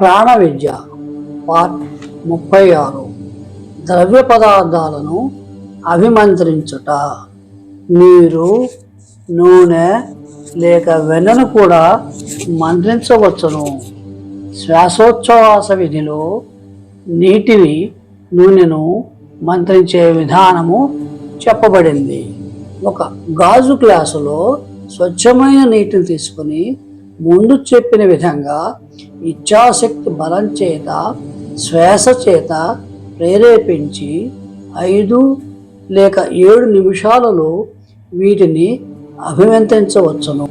ప్రాణ విద్య పార్ట్ ముప్పై ఆరు ద్రవ్య పదార్థాలను అభిమంత్రించుట. నీరు నూనె లేక వెన్నను కూడా మంత్రించవచ్చును. శ్వాసోచ్ఛ్వాస విధిలో నీటిని నూనెను మంత్రించే విధానము చెప్పబడింది. ఒక గాజు గ్లాసులో స్వచ్ఛమైన నీటిని తీసుకుని ముందు చెప్పిన విధంగా ఇచ్ఛాశక్తి బలం చేత శ్వాస చేత ప్రేరేపించి ఐదు లేక ఏడు నిమిషాలలో వీటిని అభివంతించవచ్చును.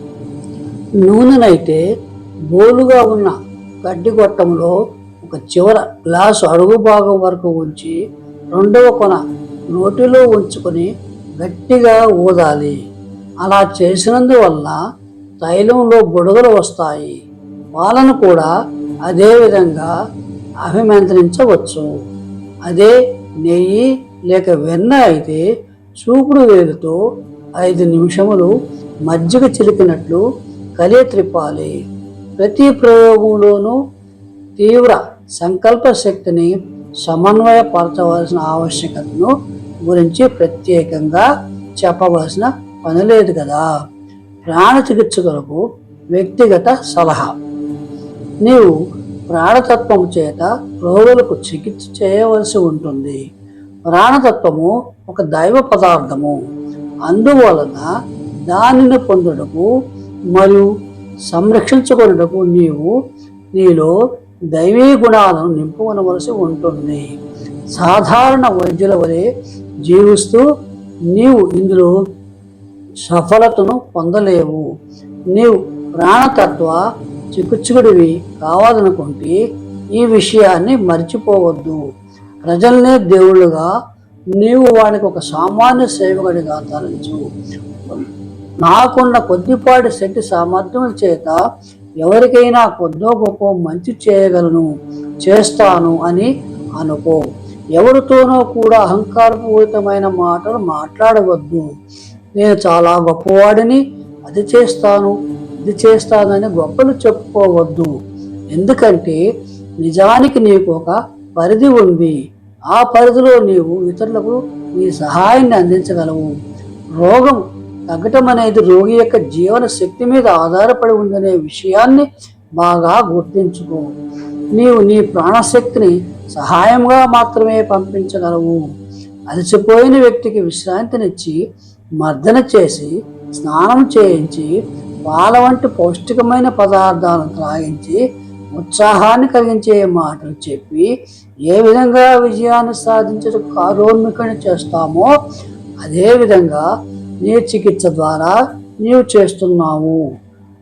నూనెనైతే బోలుగా ఉన్న గడ్డి గొట్టంలో ఒక చివర గ్లాసు అడుగు భాగం వరకు ఉంచి రెండవ కొన నోటిలో ఉంచుకొని గట్టిగా ఊదాలి. అలా చేసినందువల్ల తైలంలో బుడగలు వస్తాయి. పాలను కూడా అదేవిధంగా అభిమంత్రించవచ్చు. అదే నెయ్యి లేక వెన్న అయితే చూపుడు వేలుతో ఐదు నిమిషములు మజ్జిగ చిలికినట్లు కలియ త్రిప్పాలి ప్రతి ప్రయోగంలోనూ తీవ్ర సంకల్ప శక్తిని సమన్వయపరచవలసిన ఆవశ్యకతను గురించి ప్రత్యేకంగా చెప్పవలసిన పని లేదు కదా. ప్రాణ చికిత్సకులకు వ్యక్తిగత సలహా. నీవు ప్రాణతత్వము చేత రోగులకు చికిత్స చేయవలసి ఉంటుంది. ప్రాణతత్వము ఒక దైవ పదార్థము. అందువలన దానిని పొందుటకు మరియు సంరక్షించుకొనుటకు నీవు నీలో దైవీ గుణాలను నింపుకొనవలసి ఉంటుంది. సాధారణ వైద్యుల వలె జీవిస్తూ నీవు ఇందులో సఫలతను పొందలేవు. నీవు ప్రాణతత్వ చికిత్సకుడివి కావాలనుకుంటే ఈ విషయాన్ని మర్చిపోవద్దు. ప్రజల్నే దేవుళ్ళుగా నీవు వాడికి ఒక సామాన్య సేవకుడిగా తరలించు. నాకున్న కొద్దిపాటి శక్తి సామర్థ్యం చేత ఎవరికైనా కొద్దో గొప్ప మంచి చేయగలను చేస్తాను అని అనుకో. ఎవరితోనో కూడా అహంకారపూరితమైన మాటలు మాట్లాడవద్దు. నేను చాలా గొప్పవాడిని అది చేస్తాను ఇది చేస్తానని గొప్పలు చెప్పుకోవద్దు. ఎందుకంటే నిజానికి నీకు ఒక పరిధి ఉంది. ఆ పరిధిలో నీవు ఇతరులకు నీ సహాయాన్ని అందించగలవు. రోగం తగ్గటం అనేది రోగి యొక్క జీవన శక్తి మీద ఆధారపడి ఉందనే విషయాన్ని బాగా గుర్తించుకో. నీవు నీ ప్రాణశక్తిని సహాయంగా మాత్రమే పంపించగలవు. అలసిపోయిన వ్యక్తికి విశ్రాంతినిచ్చి మర్దన చేసి స్నానం చేయించి పాల వంటి పౌష్టికమైన పదార్థాలను త్రాగించి ఉత్సాహాన్ని కలిగించే మాటలు చెప్పి ఏ విధంగా విజయాన్ని సాధించడం కారోన్మికని చేస్తామో అదేవిధంగా నీ చికిత్స ద్వారా నీవు చేస్తున్నావు.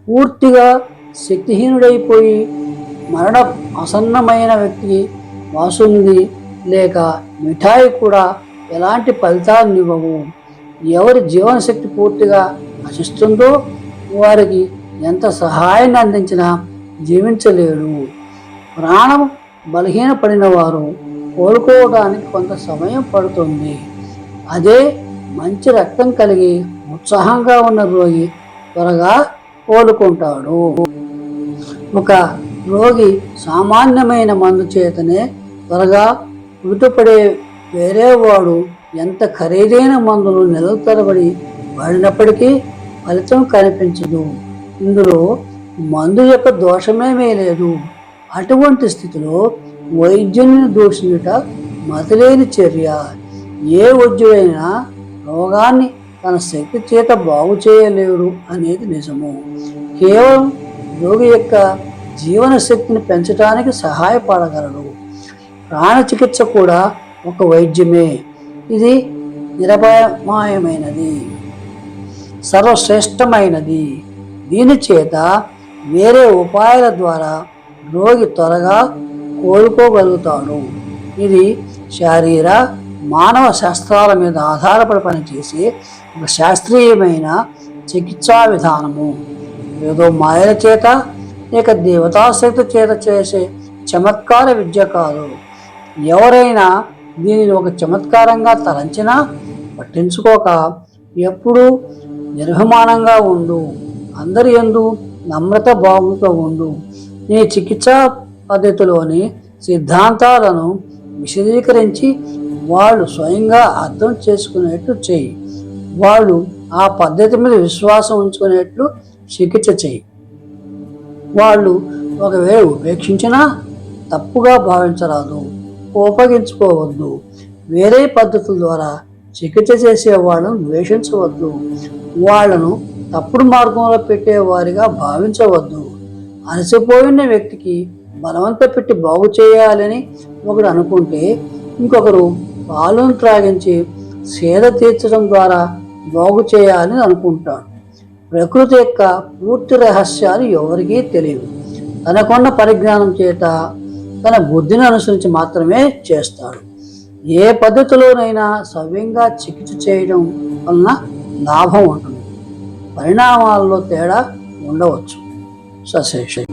పూర్తిగా శక్తిహీనుడైపోయి మరణ అసన్నమైన వ్యక్తి వాసుంది లేక మిఠాయి కూడా ఎలాంటి ఫలితాన్ని ఇవ్వవు ఎవరి జీవనశక్తి పూర్తిగా నశిస్తుందో వారికి ఎంత సహాయాన్ని అందించినా జీవించలేడు ప్రాణం బలహీనపడిన వారు కోలుకోవడానికి కొంత సమయం పడుతుంది. అదే మంచి రక్తం కలిగి ఉత్సాహంగా ఉన్న రోగి త్వరగా కోలుకుంటాడు. ఒక రోగి సామాన్యమైన మందు చేతనే త్వరగా విటుపడే వేరేవాడు ఎంత ఖరీదైన మందులు నెలల తరబడి వాడినప్పటికీ ఫలితం కనిపించదు. ఇందులో మందు యొక్క దోషమేమీ లేదు అటువంటి స్థితిలో వైద్యుని దూషించుట మతలేని చర్య. ఏ వైద్యుడైనా రోగాన్ని తన శక్తి చేత బాగు చేయలేడు అనేది నిజము. కేవలం రోగి యొక్క జీవన శక్తిని పెంచడానికి సహాయపడగలడు. ప్రాణ చికిత్స కూడా ఒక వైద్యమే. ఇది నిరపమాయమైనది సర్వశ్రేష్టమైనది. దీనిచేత వేరే ఉపాయాల ద్వారా రోగి త్వరగా కోలుకోగలుగుతాడు. ఇది శారీర మానవ శాస్త్రాల మీద ఆధారపడి పనిచేసే ఒక శాస్త్రీయమైన చికిత్సా విధానము. ఏదో మాయల చేత లేక దేవతాశక్తి చేత చేసే చమత్కార విద్య కాదు. ఎవరైనా దీనిని ఒక చమత్కారంగా తలంచినా పట్టించుకోక ఎప్పుడూ నిర్హమానంగా ఉండు. అందరి ఎందు నమ్రత భావంతో ఉండు. నీ చికిత్సా పద్ధతిలోని సిద్ధాంతాలను విశదీకరించి వాళ్ళు స్వయంగా అర్థం చేసుకునేట్టు చేయి. వాళ్ళు ఆ పద్ధతి మీద విశ్వాసం ఉంచుకునేట్లు చికిత్స చేయి. వాళ్ళు ఒకవేళ ఉపేక్షించినా తప్పుగా భావించరాదు. కోపగించుకోవద్దు. వేరే పద్ధతుల ద్వారా చికిత్స చేసే వాళ్ళను ద్వేషించవద్దు. వాళ్ళను తప్పుడు మార్గంలో పెట్టేవారిగా భావించవద్దు. అలసిపోయిన వ్యక్తికి బలవంత పెట్టి బాగు చేయాలని ఒకడు అనుకుంటే ఇంకొకరు పాలను త్రాగించి సేద తీర్చడం ద్వారా బాగు చేయాలని అనుకుంటాడు. ప్రకృతి యొక్క పూర్తి రహస్యాలు ఎవరికీ తెలియవు. తనకున్న పరిజ్ఞానం చేత తన బుద్ధిని అనుసరించి మాత్రమే చేస్తాడు ఏ పద్ధతిలోనైనా సవ్యంగా చికిత్స చేయడం వలన లాభం ఉంటుంది. పరిణామాల్లో తేడా ఉండవచ్చు. సశేషం.